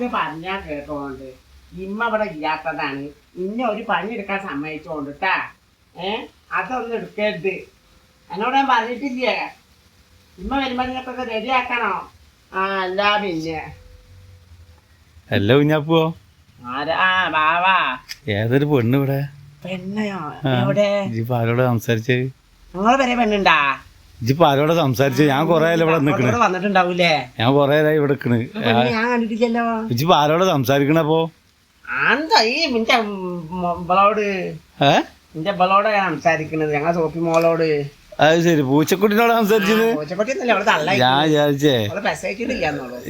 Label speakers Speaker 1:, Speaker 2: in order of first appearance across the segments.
Speaker 1: നേരത്തെ പറഞ്ഞാ കേട്ടോണ്ട്. ഇമ്മ ഇവിടെ ഇല്ലാത്തതാണ്. ഇന്നെ ഒരു പണി എടുക്കാൻ സമ്മതിച്ചോണ്ട് ട്ടാ. ഏ? അതൊന്നും എടുക്കരുത്. എന്നോട് ഞാൻ പറഞ്ഞിട്ടില്ലേ? ഇമ്മ വരുമ്പോ റെഡി ആക്കണോ ആ അല്ല പിന്നെ.
Speaker 2: അല്ല കുഞ്ഞാപ്പോ
Speaker 1: ആരാ?
Speaker 2: ഏതൊരു പെണ്ണ് ഇവിടെ?
Speaker 1: പെണ്ണയോ?
Speaker 2: ഇവിടെ
Speaker 1: എവിടെ?
Speaker 2: ആരോടെ സംസാരിച്ചത്
Speaker 1: നിങ്ങൾ വരെ പെണ്ണുണ്ടാ?
Speaker 2: ഇജിപ്പോ ആരോടെ സംസാരിച്ചു? ഞാൻ കൊറേ ഇവിടെ നിക്കണ്.
Speaker 1: വന്നിട്ടുണ്ടാവൂലേ?
Speaker 2: ഞാൻ കൊറേ ഇവിടെ നിക്കണ്.
Speaker 1: ഞാൻ കണ്ടിട്ടില്ലല്ലോ.
Speaker 2: ഇജിപ്പോ ആരോടെ സംസാരിക്കണപ്പോ
Speaker 1: സംസാരിക്കണത്. ഞങ്ങളെ സോപ്പി മോളോട്.
Speaker 2: അത് ശരി. പൂച്ചക്കുട്ടിനോട് സംസാരിച്ചത്? ഞാൻ വിചാരിച്ചേ.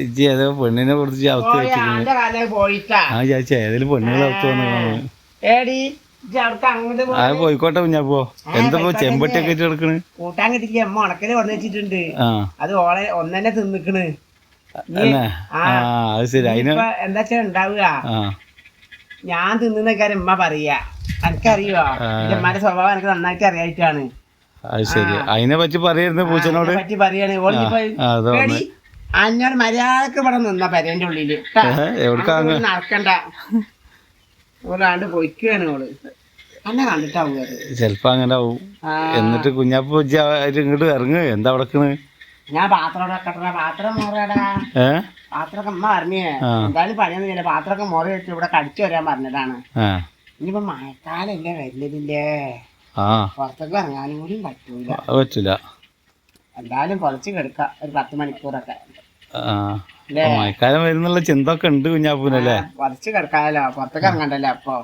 Speaker 2: ഇജ്ജി ഏതോ പെണ്ണിനെ കുറിച്ച് അവസ്ഥ ഞാൻ വിചാരിച്ചേ ഏതെങ്കിലും പെണ്ണിനെ അവസ്ഥ വന്നു
Speaker 1: ഏടി?
Speaker 2: അത് പോയിക്കോട്ടെ കുഞ്ഞാപ്പോ എന്താ ചെമ്പട്ടിയൊക്കെ ഇട്ട് കിടക്കണ്?
Speaker 1: കൂട്ടാൻ കിട്ടില്ല അമ്മ ഉണക്കൽ വന്നു വെച്ചിട്ടുണ്ട്. അത് ഓളെ ഒന്നെ തിന്നിക്കണ്.
Speaker 2: അത് ശരി. അതിന്
Speaker 1: എന്താ വെച്ചാ ഉണ്ടാവുക? ഞാൻ തിന്നുന്ന കാര്യം ഉമ്മ പറയാ. എനിക്കറിയോ ഉമ്മാന്റെ സ്വഭാവം എനിക്ക് നന്നായിട്ട് അറിയായിട്ടാണ്.
Speaker 2: അത് ശരി. അതിനെ പറ്റി പറയായിരുന്നു പൂച്ചനോട്?
Speaker 1: പറ്റി പറയാണ്. അന്നോട് മര്യാദയ്ക്ക് ഇവിടെ നിന്ന പരേന്റെ ഉള്ളിൽ. നടക്കണ്ട. ഒരാണ്ട് പൊയ്ക്കുകയാണ് ഓൾ. എന്നെ കണ്ടിട്ടാവും അത്.
Speaker 2: ചെലപ്പോ അങ്ങനെ ആവും. എന്നിട്ട് കുഞ്ഞാപ്പ ഇങ്ങോട്ട് ഇറങ്ങ്. എന്താ അവിടക്കണ്
Speaker 1: ഞാൻ പാത്രം വെക്കട്ടെ. പാത്രം മോറാടാ. പാത്രമൊക്കെ അമ്മ പറഞ്ഞേ. എന്തായാലും പണിയൊന്നുമില്ല പാത്രമൊക്കെ മോറി വെച്ച് ഇവിടെ കടിച്ചു വരാൻ പറഞ്ഞതാണ്. ഇനിയിപ്പോ മഴക്കാലല്ലേ വരുന്നതില്ലേ പുറത്തേക്ക് ഇറങ്ങാനും കൂടി പറ്റൂല.
Speaker 2: പറ്റൂല.
Speaker 1: എന്തായാലും കുറച്ച് കിടക്കാം. ഒരു പത്ത് മണിക്കൂറൊക്കെ.
Speaker 2: മഴക്കാലം വരുന്നുള്ള ചിന്ത ഒക്കെ ഉണ്ട് കുഞ്ഞാപ്പൂനല്ലേ
Speaker 1: കുറച്ച് കിടക്കാലോ പുറത്തേക്ക് ഇറങ്ങണ്ടല്ലോ അപ്പൊ?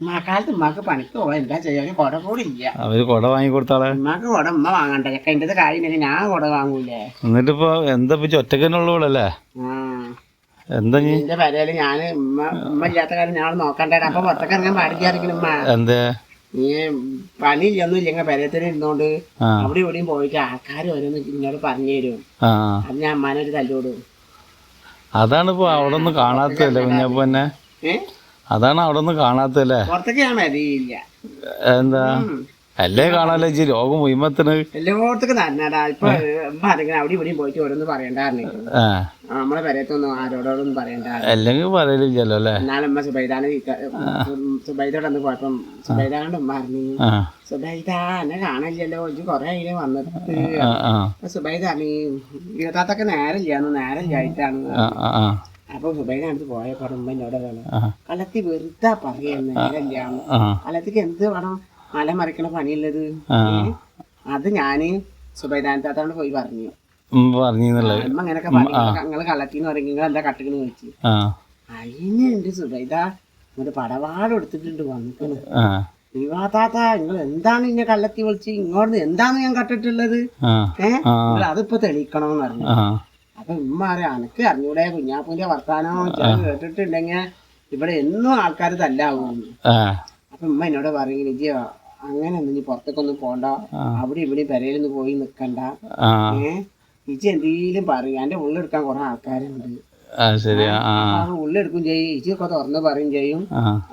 Speaker 1: മഴക്കാലത്ത് ഉമ്മാക്ക് പണിക്ക് പോവാ എന്താ ചെയ്യാൻ കൊട കുട ഇല്ല.
Speaker 2: അവർ കൊട വാങ്ങി കൊടുത്താളെ?
Speaker 1: ഉമ്മാക്ക് കുട ഉമ്മ വാങ്ങണ്ട? ചക്ക കാര്യം ഞാൻ കുട വാങ്ങൂലേ?
Speaker 2: എന്നിട്ടിപ്പോ എന്താ ഇപ്പൊ ഒറ്റക്കനുള്ളൂടല്ലേ എന്താ നീ
Speaker 1: എന്റെ പരേൽ ഞാൻ ഉമ്മ ഉമ്മ ഇല്ലാത്ത കാര്യം ഞാൻ നോക്കണ്ടേ അപ്പൊ പുറത്തേക്ക് ഇറങ്ങാൻ പാടില്ലായിരിക്കണം ഉമ്മ.
Speaker 2: എന്തേ?
Speaker 1: നീ പണിയില്ലൊന്നും ഇല്ലെങ്കിൽ പരത്തിന് ഇരുന്നോണ്ട് അവിടെ എവിടെയും പോയിട്ട് ആൾക്കാർ ഓരോന്ന് ഇങ്ങോട്ട് പറഞ്ഞു തരും. അത് ഞാൻ അമ്മാനൊരു തല്ലോടും.
Speaker 2: അതാണ് ഇപ്പൊ അവിടെ ഒന്നും കാണാത്തല്ലേ
Speaker 1: പിന്നെ?
Speaker 2: അതാണ് അവിടെ ഒന്നും കാണാത്തല്ലേ
Speaker 1: പുറത്തേക്ക് ഞാൻ
Speaker 2: എന്താ? അല്ലേ കാണാല്ലേ ഇജ്ജ് രോഗം മുയിമത്തിന്
Speaker 1: എല്ലായിടത്തേക്ക് നന്നാടാ ഇപ്പൊ ആരെങ്കിലും അവിടെ ഇവിടെയും പോയിട്ട് ഓരോന്ന് പറയണ്ടായിരുന്നു. നമ്മളെ പെരയത്തൊന്നും ആരോടോടും പറയണ്ട
Speaker 2: അല്ലെങ്കിൽ പറയലില്ലല്ലോ അല്ലേ?
Speaker 1: എന്നാലും അമ്മ സുബൈദാനെ സുബൈദോട് അന്ന് പോയപ്പം സുബൈദാണ്ട് ഉമ്മ പറഞ്ഞു
Speaker 2: ആ.
Speaker 1: സുബൈദ എന്നെ കാണില്ലല്ലോ ഇജ്ജ് കൊറേ അതിലെ വന്നിട്ട്. സുബൈദ ഇരുപത്താത്തൊക്കെ നേരമില്ലാന്ന് നേരമില്ലായിട്ടാണ്. അപ്പൊ സുബൈദ പോയ പോയപ്പോ ഉമ്മ എന്നോട് കളത്തി വെറുതെ പറയുന്നു നേരമില്ലാന്ന്. കളത്തിക്ക് എന്ത് വേണം? മല മറിക്കണ പണിയുള്ളത്? അത് ഞാൻ സുബൈദാനത്താത്തോട് പോയി പറഞ്ഞു. അമ്മ അങ്ങനൊക്കെ പറഞ്ഞു. നിങ്ങൾ കള്ളത്തിന്ന് പറയും. നിങ്ങൾ എന്താ കട്ടിക്കണ് ചോദിച്ചു. അതിന് എന്റെ സുബൈദ ഒരു പടവാട് എടുത്തിട്ടുണ്ട് വന്നിക്കണ്.
Speaker 2: ആ.
Speaker 1: വിവാതാത്ത നിങ്ങൾ എന്താണ് ഇന്നെ കള്ളത്തി വിളിച്ച്? ഇങ്ങോട്ട് എന്താണ് ഞാൻ കട്ടിട്ടുള്ളത്? ഏഹ് അതിപ്പോ തെളിയിക്കണമെന്ന് പറഞ്ഞു. അപ്പൊ ഉമ്മ അറിയാം അനക്ക് അറിഞ്ഞൂടെ കുഞ്ഞാപ്പൂന്റെ വർത്താനോ? കേട്ടിട്ടുണ്ടെങ്കിൽ ഇവിടെ എന്നും ആൾക്കാർ
Speaker 2: തല്ലാവുന്നു.
Speaker 1: അപ്പൊ ഉമ്മ എന്നോട് പറയും വിജയ അങ്ങനെ നീ പുറത്തേക്കൊന്നും പോണ്ട. അവിടെ ഇവിടെ പെരയിലൊന്ന് പോയി നിക്കണ്ട. ഏഹ് ഇജ്ജ് എന്തെങ്കിലും പറയും. എന്റെ ഉള്ളെടുക്കാൻ കുറെ ആൾക്കാരുണ്ട്. ഉള്ളെടുക്കും ചെയ്യും. ഇജിയൊക്കെ തുറന്ന് പറയും ചെയ്യും.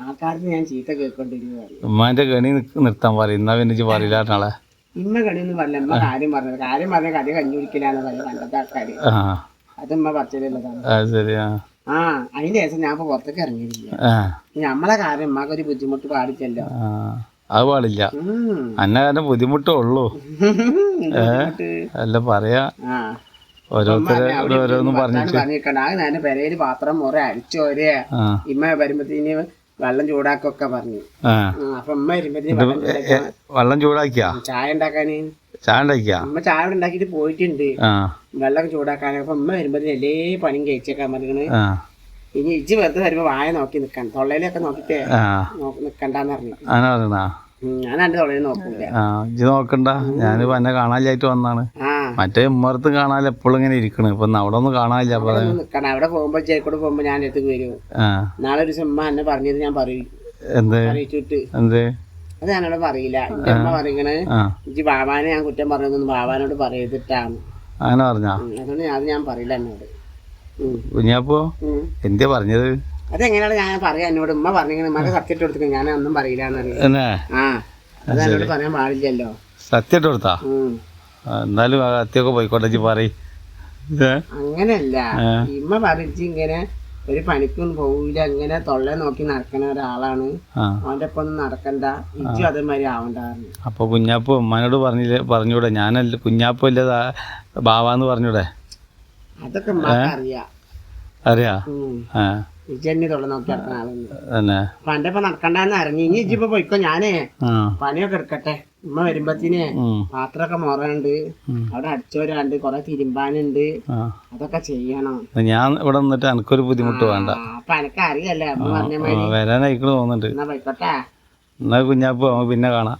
Speaker 1: ആൾക്കാർക്ക് ഞാൻ ചീത്ത കേൾക്കൊണ്ടിരിക്കും
Speaker 2: ഉമ്മാന്റെ കണി നിർത്താൻ പറയും എന്നാ പിന്നെ ഇജ്ജ് പറയില്ല നാളെ
Speaker 1: ഇമ്മ കണിയൊന്നും പറഞ്ഞില്ല ഇമ്മ കാര്യം പറഞ്ഞത്. കാര്യം പറഞ്ഞ കഥ കഞ്ഞി കുടിക്കലാന്ന് പറയും പണ്ടത്തെ ആൾക്കാര്. അത് ഇമ്മ പറിച്ചതുള്ളതാണ്
Speaker 2: ആ
Speaker 1: അതിന്റെ ശേഷം ഞാൻ ഇപ്പൊ പുറത്തേക്ക്
Speaker 2: ഇറങ്ങിയിരിക്കും
Speaker 1: നമ്മളെ കാര്യം ഇമ്മക്കൊരു ബുദ്ധിമുട്ട് പാടിച്ചല്ലോ
Speaker 2: അത് പാടില്ല. അന്നെ കാരണം ബുദ്ധിമുട്ടേ. ഉള്ളൂ അല്ല പറയാ ഓരോരുത്തരെ ഓരോന്നും പറഞ്ഞു
Speaker 1: പെരയിൽ പാത്രം മുറ അടിച്ചോരെ
Speaker 2: ആ.
Speaker 1: ഇമ്മ വരുമ്പത്തിന് വെള്ളം ചൂടാക്കൊക്കെ പറഞ്ഞു. അപ്പൊ വരുമ്പത്തിന് വെള്ളം ചൂടാക്കാൻ
Speaker 2: ചൂടാക്കിയാ?
Speaker 1: ചായ ഉണ്ടാക്കാന്.
Speaker 2: ചായ ഉണ്ടാക്കിയാ?
Speaker 1: അമ്മ ചായ ഉണ്ടാക്കിട്ട് പോയിട്ടുണ്ട്. വെള്ളം ചൂടാക്കാനൊക്കെ അപ്പൊ ഉമ്മ വരുമ്പോ എല്ലേ പണിയും കഴിച്ചേക്കാൻ പറഞ്ഞിട്ട്
Speaker 2: ആ.
Speaker 1: ഇനി ഇജ്ജ് വെറുതെ വരുമ്പോ വായ നോക്കി നിക്കണം. തൊള്ളയിലൊക്കെ നോക്കിട്ട് നിക്കണ്ടെന്ന് പറഞ്ഞു.
Speaker 2: അങ്ങനെ പറഞ്ഞാ
Speaker 1: ഞാൻ എന്റെ തൊള്ളയിൽ നോക്കൂല.
Speaker 2: ഇജ്ജ് നോക്കണ്ട. ഞാനിപ്പോ എന്നെ കാണാനില്ലായിട്ട് വന്നാണ്. മറ്റേ ഉമ്മറത്ത് കാണാൻ എപ്പോഴും ഇങ്ങനെ ഇരിക്കണ്. ഇപ്പൊ അവിടെ ഒന്നും കാണാനില്ല
Speaker 1: അവിടെ നിക്കണം അവിടെ പോകുമ്പോ ചേക്കോട് പോകുമ്പോ ഞാൻ അടുത്തേക്ക് വരും. നാളെ ഒരു സിനിമ എന്നെ പറഞ്ഞത് ഞാൻ പറയും.
Speaker 2: എന്ത്?
Speaker 1: അറിയിച്ചിട്ട്
Speaker 2: എന്തേ?
Speaker 1: അത് ഞാനോട് പറയില്ല. എന്റെ അമ്മ പറയണേ ഇജ്ജ് ബാബാനെ ഞാൻ കുറ്റം പറഞ്ഞതൊന്നും ബാബാനോട് പറയതിട്ടാണ്
Speaker 2: അങ്ങനെ പറഞ്ഞാ?
Speaker 1: ഉം, അതുകൊണ്ട് അത് ഞാൻ പറയില്ല എന്നോട്.
Speaker 2: കുഞ്ഞാപ്പോ
Speaker 1: എന്തേ
Speaker 2: എന്തിയാ പറഞ്ഞത്?
Speaker 1: അതെങ്ങനെയാണ് ഞാൻ പറയാ എന്നോട്? ഉമ്മ പറഞ്ഞിങ്ങനെ ഉമ്മക്ക് സത്യം കൊടുത്തു ഞാൻ ഒന്നും പറയില്ല ആ. അത് എന്നോട് പറയാൻ പാടില്ലല്ലോ.
Speaker 2: സത്യം കൊടുത്താ? എന്നാലും അത്യൊക്കെ പോയിക്കോട്ടെ ഇജ്ജ് അങ്ങനല്ല
Speaker 1: ഇമ്മ പറഞ്ഞു ഇങ്ങനെ ഒരു പണിക്കും പോവില്ല ഇങ്ങനെ തൊള്ള നോക്കി നടക്കുന്ന ഒരാളാണ്. അവന്റെ ഒപ്പം ഒന്നും നടക്കണ്ട. ഇജ്ജും അതേമാതിരി ആവണ്ട
Speaker 2: അപ്പൊ കുഞ്ഞാപ്പ് ഉമ്മാനോട് പറഞ്ഞില്ലേ പറഞ്ഞൂടെ? ഞാനല്ല കുഞ്ഞാപ്പ് അല്ലേ ദാ- ബാവാന്ന് പറഞ്ഞൂടെ?
Speaker 1: അതൊക്കെ അറിയാം.
Speaker 2: അറിയാ?
Speaker 1: തൊള്ള നോക്കി നടക്കുന്ന ആളൊന്നും നടക്കണ്ടെന്ന് ഇറങ്ങി ഇനി ഇജ്ജിപ്പോ പോയിക്കോ ഞാനേ. പണിയൊക്കെ എടുക്കട്ടെ. ഉമ്മ വരുമ്പത്തിനെ പാത്രമൊക്കെ മുറയുണ്ട് അവിടെ അടിച്ചോരാണ്ട്. കൊറേ തിരുമ്പാനുണ്ട്. അതൊക്കെ ചെയ്യണം.
Speaker 2: ഞാൻ ഇവിടെ നിന്നിട്ട് എനിക്കൊരു ബുദ്ധിമുട്ട് വേണ്ട.
Speaker 1: അപ്പൊ എനക്ക് അറിയല്ലേ അമ്മ പറഞ്ഞ
Speaker 2: വരാനായിക്കോട്ടെ
Speaker 1: എന്നാ
Speaker 2: കുഞ്ഞാപ്പ് പിന്നെ കാണാം.